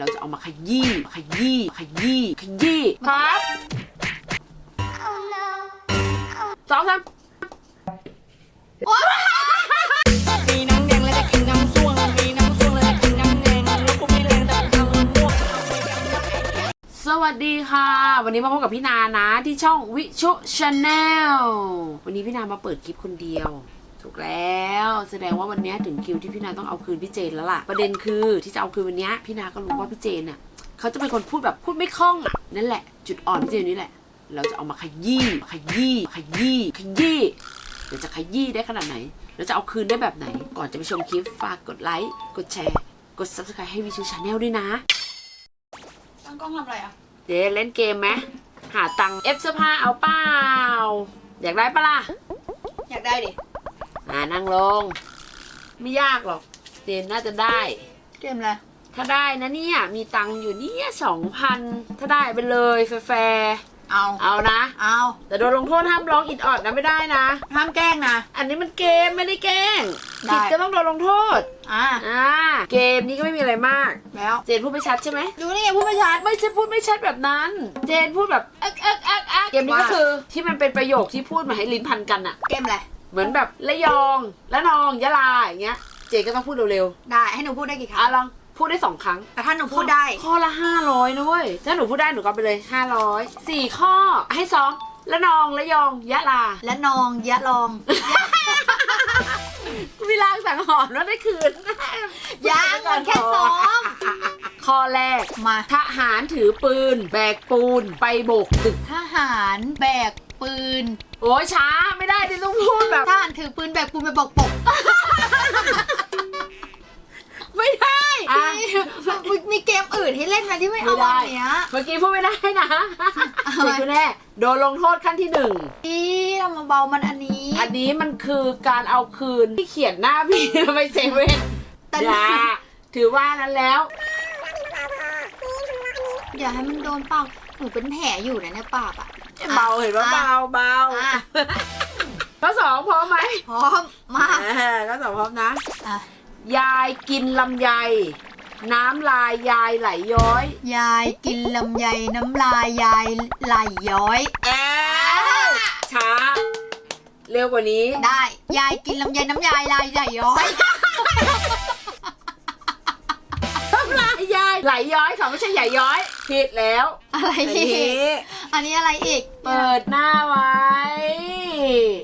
เราจะเอามาขยี้ ขยี้ ขยี้ ขยี้ครับสองสามมีน้ำแดงแล้วจะกินน้ำส้วงมีน้ำส้วงแล้วจะกินน้ำแดงแล้วกูมีแรงแต่กูทำมันม่วงสวัสดีค่ะ วันนี้มาพบกับพี่นานะที่ช่องวิชุชาแนลวันนี้พี่นามาเปิดคลิปคนเดียว ถูกแล้ว แสดงว่าวันนี้ถึงคิวที่พี่นาต้องเอาคืนพี่เจนแล้วล่ะ ประเด็นคือที่จะเอาคืนวันนี้พี่นาก็รู้ว่าพี่เจนน่ะเขาจะเป็นคนพูดแบบพูดไม่คล่องอะนั่นแหละ จุดอ่อนพี่เจนนี่แหละ เราจะเอามาขยี้ขยี้ขยี้ขยี้เดี๋ยวจะขยี้ได้ขนาดไหนแล้วจะเอาคืนได้แบบไหน ก่อนจะไปชมคลิปฝากกดไลค์กดแชร์ กด subscribe ให้วิชูชาแนลด้วยนะ ตั้งกล้องทำอะไรอะ เดี๋ยวเล่นเกมไหมหาตังค์เอฟเสื้อผ้าเอาเปล่าอยากได้ปะล่ะ อยากได้ดิ อ่านั่งลง ไม่ยากหรอก เจนน่าจะได้ เกมอะไร ถ้าได้นะเนี่ย มีตังค์อยู่เนี่ยสองพันถ้าได้ไปเลยแฟร์เอา ๆเอานะ เอาแต่โดนลงโทษห้ามร้องอิดออดนะไม่ได้นะ ห้ามแกล้งนะ อันนี้มันเกมไม่ได้แกล้งได้ ผิดก็ต้องโดนลงโทษ อ่า อ่า เกมนี้ก็ไม่มีอะไรมาก แล้ว เจนพูดไม่ชัดใช่ไหม ดูนี่ไงพูดไม่ชัดไม่ใช่พูดไม่ชัดแบบนั้น เจนพูดแบบเอ๊กเอ๊กเอ๊กเอ๊กเกมนี้ก็ว่า คือที่มันเป็นประโยคที่พูดมาให้ลิ้นพันกันอะเกมอะไร เหมือนแบบละยองละนองยะลาอย่างเงี้ย เจนก็ต้องพูดเร็วได้ให้หนูพูดได้กี่คๆอะรั้งลองพูดได้สองครั้ง แต่ถ้าหนูพูดได้ ข้อละห้าร้อยนะเว้ยถ้าหนูพูดได้หนูก็เอาไปเลยห้าร้อยสี่ข้อให้ซ้อมละนองละยองยะลาและนองยะลองมีลางสังหรณ์ว่าได้คืนยังมันแค่ซ้อม ข้อแรกมา ทหารถือปืน แบกปูน ไปโบกตึก ทหารแบก ปืน โอ้ยช้าไม่ได้ดิต้องพูดแบบทหารถือปืนแบกปืนไปบอกปก ไม่ได้อะ มีมีเกมอื่นให้เล่นไหมที่ไม่ไม่เอาได้อันเนี้ยเมื่อกี้พูดไม่ได้นะทำไมเสร็จคุณแน่โดนลงโทษขั้นที่หนึ่งพี่ทำมาเบามันอันนี้ อันนี้มันคือการเอาคืนที่เขียนหน้าพี่ไปเซเว่นแต่อย่าถือว่านั้นแล้ว อย่าให้มันโดนปากหนูเป็นแผลอยู่นะเนี่ยปากอะ เบาเห็นว่าอะเบาเบาอะข้อสองพร้อมไหมพร้อมมาอ่าข้อสองพร้อมนะ อะยายกินลำไย น้ำลายยายไหลย้อยยายกินลำไยน้ำลายยายไหลย้อย แอะช้า เร็วกว่านี้ ได้ ยายกินลำไยน้ำยายลายไหลย้อย ไหลย้อยค่ะไม่ใช่ใหญ่ย้อย ผิดแล้ว อะไรอันอีนี้กอันนี้อะไรอีกเปิดหน้าไว้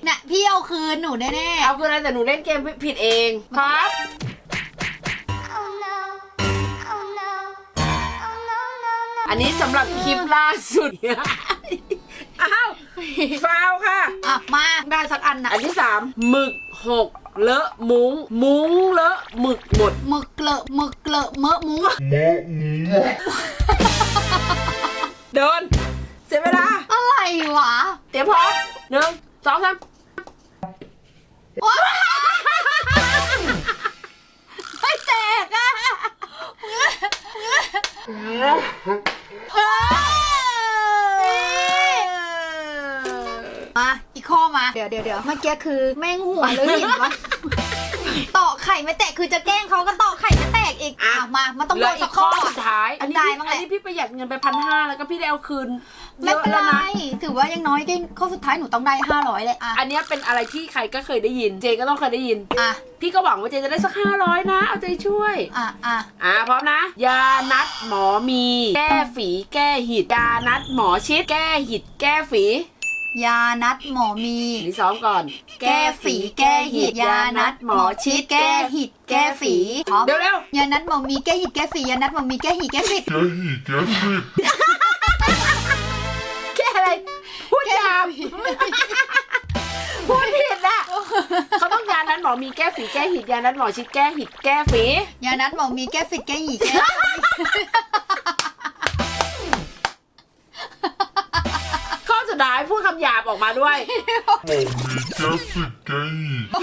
เนี่ยพี่เอาคืนหนูแน่เอาคืออะไรแต่หนูเล่นเกมผิดเองครับ อันนี้สำหรับคลิปล่าสุดอ้าว ฟาวค่ะๆอะ มาได้สักอันนะอันที่สามหมึกหกเลอะมุ้ง มุ้งเลอะหมึกหมด หมึกเกลอะหมึกเกลอะเมอะมุ้งเดิน เสียเวลา อะไรวะเตรียมพร้อมหนึ่งสองสามว้ายไม่แตกอะมา มาเดี๋ยวเดี๋ยวเดี๋ยวเมื่อกี้คือแม่งหัวหรือหินวะต่อไข่ไม่แตกคือจะแกล้งเขาก็ต่อไข่ไม่แตกอีกอะมามันต้องเหโดลือนอีสักกข้ข้ออสุดท้าย อันนี้ได้พี่บ้างแหละอันนี้พี่ประหยัดเงินไปพันห้าแล้วก็พี่ได้เอาคืนไม่เป็นยอะไรแล้วะถือว่ายังน้อยก็ข้อสุดท้ายหนูต้องได้ห้าร้อยเลยอะอันเนี้ยเป็นอะไรที่ใครก็เคยได้ยิน เจก็ต้องเคยได้ยิน อะพี่ก็หวังว่าเจจะได้สักห้าร้อยนะ เอาใจช่วย อะอะอ่าพร้อมนะ ยานัดหมอมี แก้ฝีแก้หิด ยานัดหมอชิด แก้หิด แก้ฝี ยานัดหมอมี อันนี้ซ้อมก่อน แก้ฝีแก้หิดยานัดหมอชิดแก้หิดแก้ฝีพร้อมเดี๋ยวเร็วยานัดหมอมีแก้หิดแก้ฝียานัดหมอมีแก้หิดแก้ฝีแก้อะไรพูดยามพูดผิดนะเขาต้องยานัดหมอมีแก้ฝีแก้หิดยานัดหมอชิดแก้หิดแก้ฝียานัดหมอมีแก้ฝีแก้หิดแก้ข้ อสุดท้ายพูดคำหยาบออกมาด้วย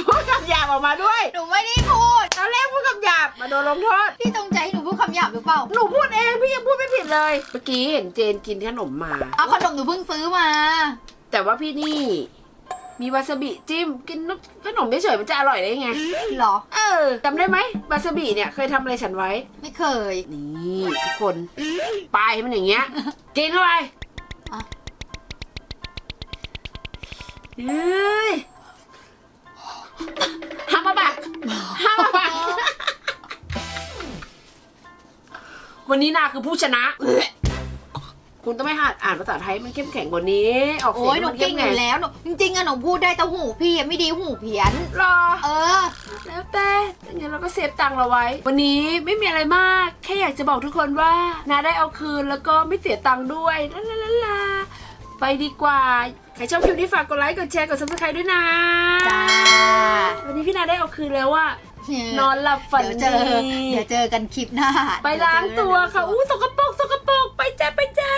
พูดคำหยาบออกมาด้วยหนูไม่ได้พูด ตอนแรกพูดคำหยาบมาโดนลงโทษ พี่จงใจให้หนูพูดคำหยาบหรือเปล่า หนูพูดเองพี่ยังพูดไม่ผิดเลย เมื่อกี้เห็นเจนกินขนมมา เอาขนมหนูเพิ่งซื้อมา แต่ว่าพี่นี่ มีวาซาบิจิ้มกินขนมเฉยๆมันจะอร่อยได้ไงเหรอ เออจำได้ไหมวาซาบิเนี่ยเคยทำอะไรฉันไว้ ไม่เคย นี่ทุกคนปลายมันอย่างเงี้ยกินเข้าไปอะ เฮ้ยห้ามมาบักห้ามมาบักวันนี้นาคือผู้ชนะ คุณต้องไม่หัดอ่านภาษาไทยมันเข้มแข็งกว่านี้ ออกเสีโอ้ยยงหนูมันเก่เข้งมอแข็งยู่แล้วหนูจริงๆอะหนูพูดได้แต่หูพี่อะไม่ดีหูเพี้ยน รอ เออ แล้วแต่งั้นเราก็เซฟตังค์เราไว้ วันนี้ไม่มีอะไรมาก แค่อยากจะบอกทุกคนว่านาได้เอาคืนแล้วก็ไม่เสียตังค์ด้วยลาลาลาลา ไปดีกว่า ใครชอบคลิปนี้ฝากกดไลค์ กดแชร์ กด subscribe ด้วยนะ จ้าวันนี้พี่นาได้เอาคืนแล้วว่านอนหลับฝันเดี๋ยวเจดีอเดี๋ยวเจอกันคลิปหน้า ไปล้างตัวค่ะ อู้สกปรกสกปรกไปจ้าไปจ้า